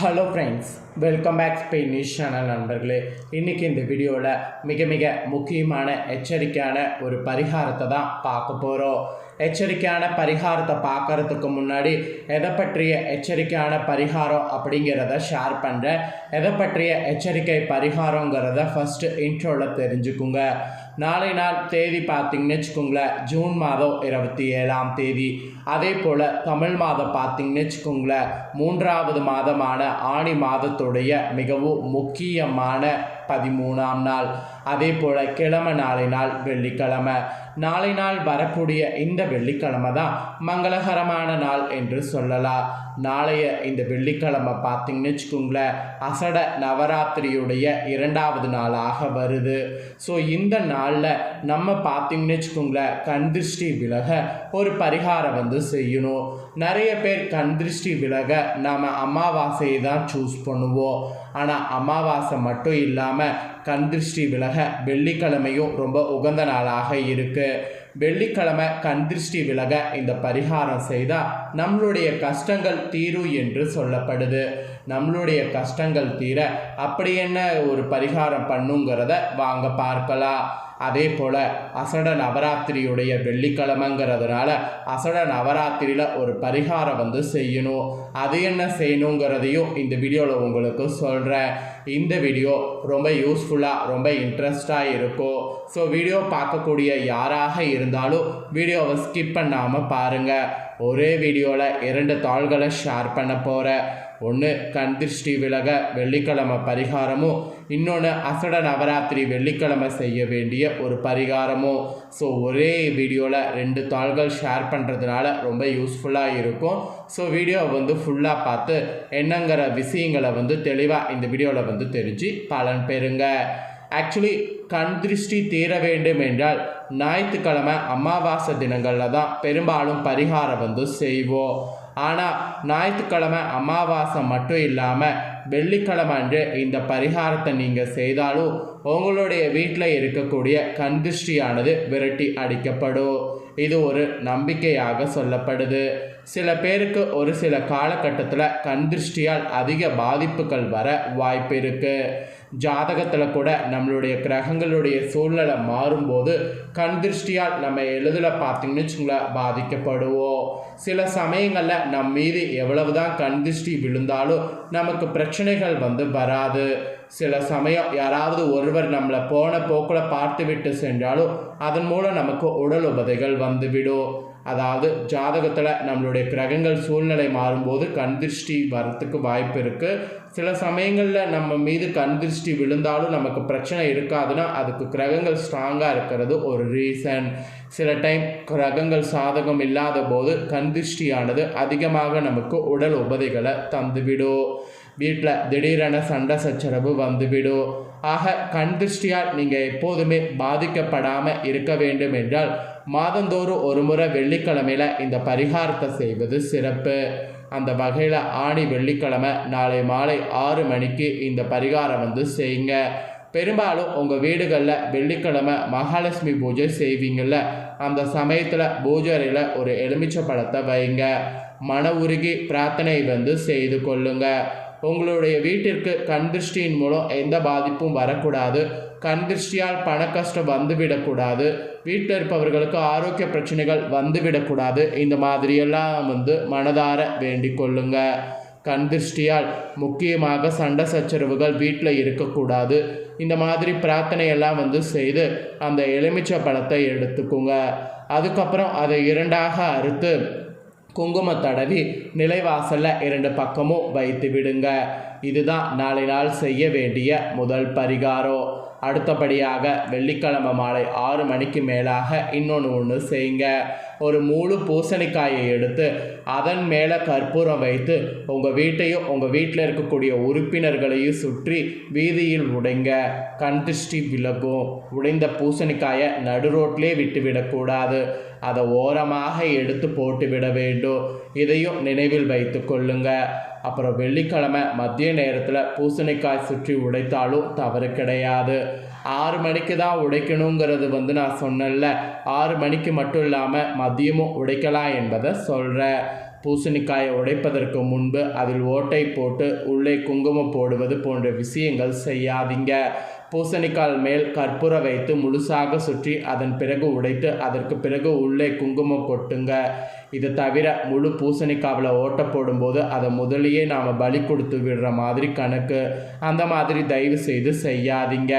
Hello friends welcome back Spain news channel நண்பர்களே. இன்றைக்கி இந்த வீடியோவில் மிக மிக முக்கியமான எச்சரிக்கையான ஒரு பரிகாரத்தை தான் பார்க்க போகிறோம் எச்சரிக்கையான பரிகாரத்தை பார்க்கறதுக்கு முன்னாடி எதை பற்றிய எச்சரிக்கையான பரிகாரம் அப்படிங்கிறத ஷேர் பண்ணுறேன் எதை பற்றிய எச்சரிக்கை பரிகாரங்கிறத ஃபஸ்ட்டு இன்ட்ரோவில் தெரிஞ்சுக்குங்க. நாளை நாள் தேதி பார்த்தீங்கன்னு வச்சுக்கோங்களேன் ஜூன் மாதம் இருபத்தி ஏழாம் தேதி. அதே போல் தமிழ் மாதம் பார்த்தீங்கன்னு வச்சுக்கோங்களேன் மூன்றாவது மாதமான ஆணி மாதத்துடைய மிகவும் முக்கியமான பதிமூணாம் நாள். அதே போல் கிழமை நாளை நாள் வெள்ளிக்கிழமை. நாளை நாள் வரக்கூடிய இந்த வெள்ளிக்கிழமை தான் மங்களகரமான நாள் என்று சொல்லலாம். நாளைய இந்த வெள்ளிக்கிழமை பார்த்தீங்கன்னு வச்சுக்கோங்களேன் அசட நவராத்திரியுடைய இரண்டாவது நாளாக வருது. ஸோ இந்த நாளில் நம்ம பார்த்தீங்கன்னு வச்சுக்கோங்களேன் கண்திருஷ்டி விலக ஒரு பரிகாரம் வந்து செய்யணும். நிறைய பேர் கண்திருஷ்டி விலக நாம் அமாவாசையை தான் சூஸ் பண்ணுவோம். ஆனால் அமாவாசை மட்டும் இல்லாமல் கந்திருஷ்டி விலக வெள்ளிக்கிழமையும் ரொம்ப உகந்த நாளாக இருக்குது வெள்ளிக்கிழமை கந்திருஷ்டி விலக இந்த பரிகாரம் செய்தால் நம்மளுடைய கஷ்டங்கள் தீரும் என்று சொல்லப்படுது. நம்மளுடைய கஷ்டங்கள் தீர அப்படி என்ன ஒரு பரிகாரம் பண்ணுங்கிறத வாங்க பார்க்கலாம். அதே போல் அசட நவராத்திரியுடைய வெள்ளிக்கிழமைங்கிறதுனால அசட நவராத்திரியில் ஒரு பரிகாரம் வந்து செய்யணும். அது என்ன செய்யணுங்கிறதையும் இந்த வீடியோவில் உங்களுக்கு சொல்கிறேன் இந்த வீடியோ ரொம்ப யூஸ்ஃபுல்லாக ரொம்ப இன்ட்ரெஸ்டாக இருக்கும். ஸோ வீடியோ பார்க்கக்கூடிய யாராக இருந்தாலும் வீடியோவை ஸ்கிப் பண்ணாமல் பாருங்கள் ஒரே வீடியோவில் இரண்டு தாள்களை ஷேர் பண்ண போகிறேன் ஒன்று கண் திருஷ்டி விலக வெள்ளிக்கிழமை பரிகாரமும் இன்னொன்று அசட நவராத்திரி வெள்ளிக்கிழமை செய்ய வேண்டிய ஒரு பரிகாரமும் ஸோ ஒரே வீடியோவில் ரெண்டு தாள்கள் ஷேர் பண்ணுறதுனால ரொம்ப யூஸ்ஃபுல்லாக இருக்கும். ஸோ வீடியோ வந்து ஃபுல்லாக பார்த்து என்னங்கிற விஷயங்களை வந்து தெளிவாக இந்த வீடியோவில் வந்து தெரிஞ்சு பலன் பெறுங்க. ஆக்சுவலி கண் திருஷ்டி தீர வேண்டும் என்றால் ஞாயிற்றுக்கிழமை அமாவாசை தினங்களில் தான் பெரும்பாலும் பரிகாரம் வந்து செய்வோம். ஆனால் ஞாயிற்றுக்கிழமை அமாவாசை மட்டும் இல்லாமல் வெள்ளிக்கிழமை அன்று இந்த பரிகாரத்தை நீங்கள் செய்தாலும் உங்களுடைய வீட்டில் இருக்கக்கூடிய கண்திருஷ்டியானது விரட்டி அடிக்கப்படும். இது ஒரு நம்பிக்கையாக சொல்லப்படுது. சில பேருக்கு ஒரு சில காலகட்டத்தில் கண் திருஷ்டியால் அதிக பாதிப்புகள் வர வாய்ப்பு இருக்குது ஜாதகத்தில் கூட நம்மளுடைய கிரகங்களுடைய சூழ்நிலை மாறும்போது கண் திருஷ்டியால் நம்ம எழுதில் பார்த்தீங்கன்னு வச்சுங்களேன் பாதிக்கப்படுவோம். சில சமயங்களில் நம் மீது எவ்வளவுதான் கண் திருஷ்டி விழுந்தாலும் நமக்கு பிரச்சனைகள் வந்து வராது. சில சமயம் யாராவது ஒருவர் நம்மளை போன போக்கில் பார்த்து விட்டு சென்றாலும் அதன் மூலம் நமக்கு உடல் உபதைகள் வந்துவிடும். அதாவது ஜாதகத்தில் நம்மளுடைய கிரகங்கள் சூழ்நிலை மாறும்போது கண் திருஷ்டி வரத்துக்கு வாய்ப்பு இருக்குது சில சமயங்களில் நம்ம மீது கண் திருஷ்டி விழுந்தாலும் நமக்கு பிரச்சனை இருக்காதுன்னா அதுக்கு கிரகங்கள் ஸ்ட்ராங்காக இருக்கிறது ஒரு ரீசன் சில டைம் கிரகங்கள் சாதகம் இல்லாத போது கண் திருஷ்டியானது அதிகமாக நமக்கு உடல் உபதைகளை தந்துவிடும். வீட்டில் திடீரென சண்டை சச்சரவு வந்துவிடும் ஆக கண் திருஷ்டியால் நீங்கள் எப்போதுமே பாதிக்கப்படாமல் இருக்க வேண்டும் என்றால் மாதந்தோறும் ஒரு முறை வெள்ளிக்கிழமையில் இந்த பரிகாரத்தை செய்வது சிறப்பு. அந்த வகையில் ஆணி வெள்ளிக்கிழமை நாளை மாலை ஆறு மணிக்கு இந்த பரிகாரம் வந்து செய்யுங்க. பெரும்பாலும் உங்கள் வீடுகளில் வெள்ளிக்கிழமை மகாலட்சுமி பூஜை செய்வீங்கள்ல அந்த சமயத்தில் பூஜை அறையில் ஒரு எலுமிச்சை பழத்தை வைங்க. மன உருகி பிரார்த்தனை வந்து செய்து கொள்ளுங்கள் உங்களுடைய வீட்டிற்கு கண் திருஷ்டியின் மூலம் எந்த பாதிப்பும் வரக்கூடாது. கண் திருஷ்டியால் பண கஷ்டம் வந்துவிடக்கூடாது. வீட்டில் இருப்பவர்களுக்கு ஆரோக்கிய பிரச்சனைகள் வந்துவிடக்கூடாது. இந்த மாதிரியெல்லாம் வந்து மனதார வேண்டிக் கொள்ளுங்க. கண் திருஷ்டியால் முக்கியமாக சண்டை சச்சரவுகள் வீட்டில் இருக்கக்கூடாது. இந்த மாதிரி பிரார்த்தனையெல்லாம் வந்து செய்து அந்த எலுமிச்சை பழத்தை எடுத்துக்கோங்க. அதுக்கப்புறம் அதை இரண்டாக அறுத்து குங்கும தடவி நிலைவாசலில் இரண்டு பக்கமும் வைத்து விடுங்க. இதுதான் நாளை நாள் செய்ய வேண்டிய முதல் பரிகாரம். அடுத்தபடியாக வெள்ளிக்கிழமை மாலை ஆறு மணிக்கு மேலாக இன்னொன்று ஒன்று செய்யுங்க. ஒரு முழு பூசணிக்காயை எடுத்து அதன் மேலே கற்பூரம் வைத்து உங்கள் வீட்டையும் உங்கள் வீட்டில் இருக்கக்கூடிய உறுப்பினர்களையும் சுற்றி வீதியில் உடைங்க. கண் திருஷ்டி விலகும். உடைந்த பூசணிக்காயை நடு ரோட்லேயே விட்டு விடக்கூடாது. அதை ஓரமாக எடுத்து போட்டு விட வேண்டும். இதையும் நினைவில் வைத்து கொள்ளுங்க. அப்புறம் வெள்ளிக்கிழமை மதிய நேரத்தில் பூசணிக்காய் சுற்றி உடைத்தாலும் தவறு கிடையாது. ஆறு மணிக்கு தான் உடைக்கணுங்கிறது வந்து நான் சொன்னேன்ல. ஆறு மணிக்கு மட்டும் இல்லாமல் மதியமும் உடைக்கலாம் என்பதை சொல்கிறேன் பூசணிக்காயை உடைப்பதற்கு முன்பு அதில் ஓட்டை போட்டு உள்ளே குங்குமம் போடுவது போன்ற விஷயங்கள் செய்யாதீங்க. பூசணிக்கால் மேல் கற்பூர வைத்து முழுசாக சுற்றி அதன் பிறகு உடைத்து அதற்கு பிறகு உள்ளே குங்குமம் கொட்டுங்க. இது தவிர முழு பூசணிக்காவில் ஓட்ட போடும்போது அதை முதலியே நாம் பலி கொடுத்து விடுற மாதிரி கணக்கு. அந்த மாதிரி தயவு செய்து செய்யாதீங்க.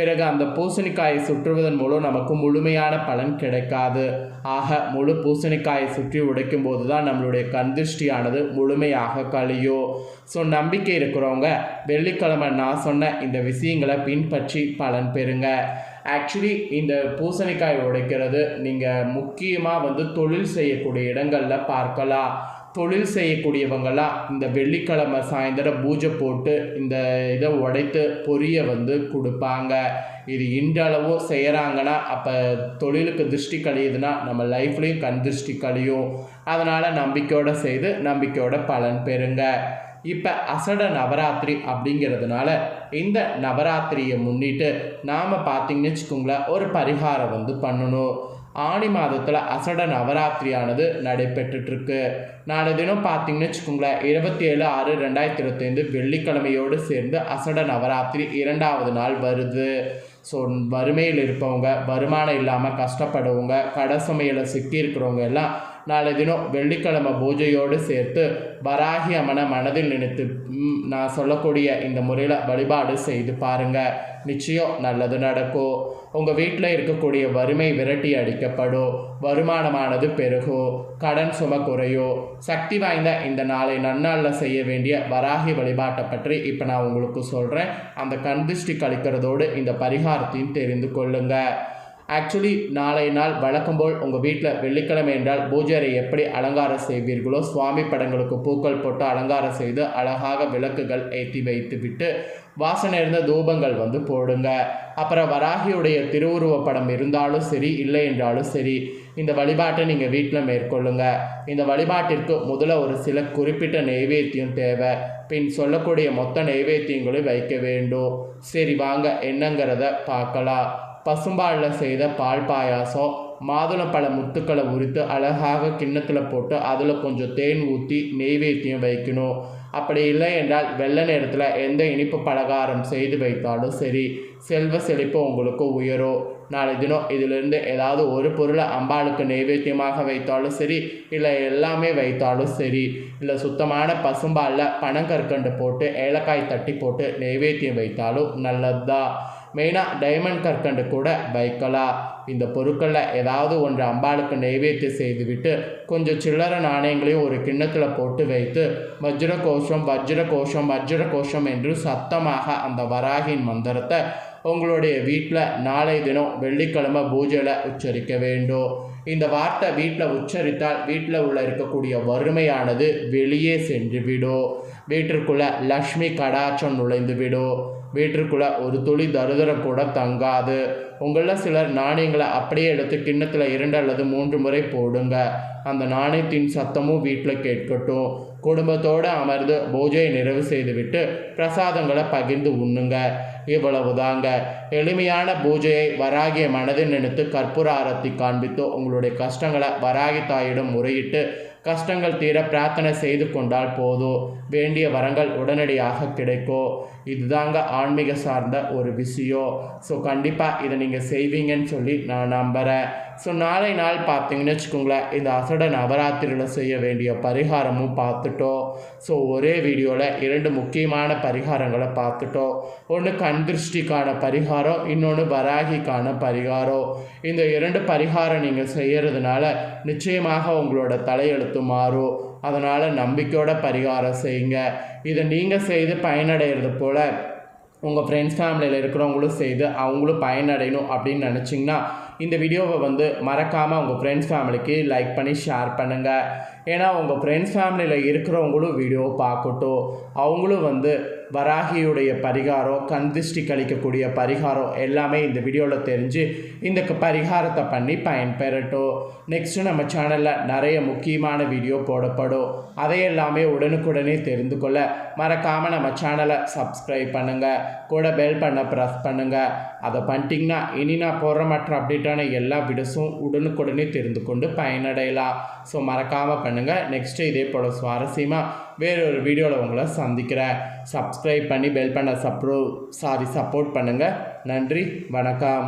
பிறகு அந்த பூசணிக்காயை சுற்றுவதன் மூலம் நமக்கு முழுமையான பலன் கிடைக்காது. ஆக முழு பூசணிக்காயை சுற்றி உடைக்கும் போது தான் நம்மளுடைய கந்திருஷ்டியானது முழுமையாக கழியும் ஸோ நம்பிக்கை இருக்கிறவங்க வெள்ளிக்கிழமை நான் சொன்ன இந்த விஷயங்களை பின்பற்றி பலன் பெறுங்க. ஆக்சுவலி இந்த பூசணிக்காய் உடைக்கிறது நீங்கள் முக்கியமாக வந்து தொழில் செய்யக்கூடிய இடங்களில் பார்க்கலாம். தொழில் செய்யக்கூடியவங்களாம் இந்த வெள்ளிக்கிழமை சாயந்தரம் பூஜை போட்டு இந்த இதை உடைத்து பொரிய வந்து கொடுப்பாங்க. இது இன்றளவும் செய்கிறாங்கன்னா அப்போ தொழிலுக்கு திருஷ்டி கழியுதுன்னா நம்ம லைஃப்லேயும் கண் திருஷ்டி கழியும். அதனால் நம்பிக்கையோடு செய்து நம்பிக்கையோட பலன் பெறுங்க. இப்போ அசட நவராத்திரி அப்படிங்கிறதுனால இந்த நவராத்திரியை முன்னிட்டு நாம் பார்த்திங்கன்னு வச்சுக்கோங்களேன் ஒரு பரிகாரம் வந்து பண்ணணும். ஆணி மாதத்தில் அசட நவராத்திரியானது நடைபெற்றுட்ருக்கு. நாளை தினம் பார்த்தீங்கன்னு வச்சுக்கோங்களேன் இருபத்தி ஏழு ஆறு ரெண்டாயிரத்தி இருபத்தைந்து வெள்ளிக்கிழமையோடு சேர்ந்து அசட நவராத்திரி இரண்டாவது நாள் வருது. ஸோ வறுமையில் இருப்பவங்க வருமானம் இல்லாமல் கஷ்டப்படுவங்க கடை சிக்கி இருக்கிறவங்க எல்லாம் நாளை தினம் வெள்ளிக்கிழமை பூஜையோடு சேர்த்து வராகி அம்மனை மனதில் நினைத்து நான் சொல்லக்கூடிய இந்த முறையில் வழிபாடு செய்து பாருங்கள் நிச்சயம் நல்லது நடக்கும் உங்கள் வீட்டில் இருக்கக்கூடிய வறுமை விரட்டி அடிக்கப்படும் வருமானமானது பெருகும் கடன் சும குறையும் சக்தி வாய்ந்த இந்த நாளை நன்னாளில் செய்ய வேண்டிய வராகி வழிபாட்டை பற்றி இப்போ நான் உங்களுக்கு சொல்கிறேன் அந்த கண் திருஷ்டி கழிக்கிறதோடு இந்த பரிகாரத்தையும் தெரிந்து கொள்ளுங்கள் ஆக்சுவலி நாளை நாள் வழக்கம் போல் உங்கள் வீட்டில் வெள்ளிக்கிழமை என்றால் பூஜை எப்படி அலங்காரம் செய்வீர்களோ சுவாமி படங்களுக்கு பூக்கள் போட்டு அலங்காரம் செய்து அழகாக விளக்குகள் ஏற்றி வைத்து விட்டு வாசனை இருந்த தூபங்கள் வந்து போடுங்க. அப்புறம் வராகியுடைய திருவுருவ படம் இருந்தாலும் சரி இல்லை என்றாலும் சரி இந்த வழிபாட்டை நீங்கள் வீட்டில் மேற்கொள்ளுங்க. இந்த வழிபாட்டிற்கு முதல்ல ஒரு சில குறிப்பிட்ட நெய்வேத்தியம் தேவை. பின் சொல்லக்கூடிய மொத்த நெய்வேத்தியங்களையும் வைக்க வேண்டும். சரி வாங்க என்னங்கிறத பார்க்கலாம். பசும்பாலில் செய்த பால் பாயாசம் மாதுளம்பழ முத்துக்களை உரித்து அழகாக கிண்ணத்தில் போட்டு அதில் கொஞ்சம் தேன் ஊற்றி நெய்வேத்தியம் வைக்கணும். அப்படி இல்லை என்றால் வெள்ளை நேரத்தில் எந்த இனிப்பு பலகாரம் செய்து வைத்தாலும் சரி செல்வ செழிப்பு உங்களுக்கு உயரும். நாளை தினம் இதிலிருந்து ஏதாவது ஒரு பொருளை அம்பாளுக்கு நைவேத்தியமாக வைத்தாலும் சரி இல்லை எல்லாமே வைத்தாலும் சரி இல்லை சுத்தமான பசும்பாலில் பனங்கற்கண்டு போட்டு ஏலக்காய் தட்டி போட்டு நைவேத்தியம் வைத்தாலும் நல்லது தான் மெயினாக டைமண்ட் கற்கண்டு கூட வைக்கலாம் இந்த பொருட்களில் ஏதாவது ஒன்று அம்பாளுக்கு நெய்வேத்தியம் செய்துவிட்டு கொஞ்சம் சில்லறை நாணயங்களையும் ஒரு கிண்ணத்தில் போட்டு வைத்து வஜ்ர கோஷம் வஜ்ர கோஷம் வஜ்ர கோஷம் என்று சத்தமாக அந்த வராகின் மந்திரத்தை உங்களுடைய வீட்டில் நாளை தினம் வெள்ளிக்கிழமை பூஜையில் உச்சரிக்க வேண்டும். இந்த வார்த்தை வீட்டில் உச்சரித்தால் வீட்டில் உள்ள இருக்கக்கூடிய வறுமையானது வெளியே சென்று விடும். வீட்டிற்குள்ளே லக்ஷ்மி கடாச்சம் நுழைந்து விடும். வீட்டிற்குள்ள ஒரு துளி தருதரம் கூட தங்காது. உங்களில் சிலர் நாணயங்களை அப்படியே எடுத்து கிண்ணத்தில் இரண்டு அல்லது மூன்று முறை போடுங்க. அந்த நாணயத்தின் சத்தமும் வீட்டில் கேட்கட்டும். குடும்பத்தோடு அமர்ந்து பூஜையை நிறைவு செய்துவிட்டு பிரசாதங்களை பகிர்ந்து உண்ணுங்க. இவ்வளவுதாங்க. எளிமையான பூஜையை வராகிய மனதில் நினைத்து கற்பூர ஆரத்தி காண்பித்து உங்களுடைய கஷ்டங்களை வராகி தாயிடம் முறையிட்டு கஷ்டங்கள் தீர பிரார்த்தனை செய்து கொண்டால் போதும் வேண்டிய வரங்கள் உடனடியாக கிடைக்கும் இதுதாங்க ஆன்மீக சார்ந்த ஒரு விஷயம் ஸோ கண்டிப்பாக இதை நீங்கள் செய்வீங்கன்னு சொல்லி நான் நம்புகிறேன் ஸோ நாளை நாள் பார்த்தீங்கன்னு வச்சுக்கோங்களேன் இந்த அசட நவராத்திரியில் செய்ய வேண்டிய பரிகாரமும் பார்த்துட்டோம். ஸோ ஒரே வீடியோவில் இரண்டு முக்கியமான பரிகாரங்களை பார்த்துட்டோம். ஒன்று கண் திருஷ்டிக்கான பரிகாரம் இன்னொன்று வராகிக்கான பரிகாரம். இந்த இரண்டு பரிகாரம் நீங்கள் செய்கிறதுனால நிச்சயமாக உங்களோட தலையெழுத்து மாறும். அதனால் நம்பிக்கையோட பரிகாரம் செய்யுங்க. இதை நீங்கள் செய்து பயனடைகிறது போல் உங்கள் ஃப்ரெண்ட்ஸ் ஃபேமிலியில் இருக்கிறவங்களும் செய்து அவங்களும் பயனடையணும் அப்படின்னு நினச்சிங்கன்னா இந்த வீடியோவை வந்து மறக்காமல் உங்கள் ஃப்ரெண்ட்ஸ் ஃபேமிலிக்கு லைக் பண்ணி ஷேர் பண்ணுங்கள் ஏன்னா உங்கள் ஃப்ரெண்ட்ஸ் ஃபேமிலியில் இருக்கிறவங்களும் வீடியோ பார்க்கட்டும். அவங்களும் வந்து வராகியுடைய பரிகாரம் கண் திருஷ்டி கழிக்கக்கூடிய பரிகாரம் எல்லாமே இந்த வீடியோவில் தெரிஞ்சு இந்த பரிகாரத்தை பண்ணி பயன்பெறட்டும். நெக்ஸ்ட்டு நம்ம சேனலில் நிறைய முக்கியமான வீடியோ போடப்படும். அதையெல்லாமே உடனுக்குடனே தெரிந்து கொள்ள மறக்காமல் நம்ம சேனலை சப்ஸ்கிரைப் பண்ணுங்கள் கூட பெல் பண்ண ப்ரெஸ் பண்ணுங்கள் அதை பண்ணிட்டிங்கன்னா இனி நான் போடுற மற்ற அப்டேட்டான எல்லா வீடியோஸும் உடனுக்குடனே தெரிந்து கொண்டு பயனடையலாம். ஸோ மறக்காமல் பண்ணுங்கள் நெக்ஸ்ட்டு இதே போல் சுவாரஸ்யமாக வேறு ஒரு வீடியோவில் உங்களை சந்திக்கிறேன். சப்ஸ்கிரைப் பண்ணி பெல் பண்ண சப்ரோ சாரி சப்போர்ட் பண்ணுங்கள் நன்றி வணக்கம்.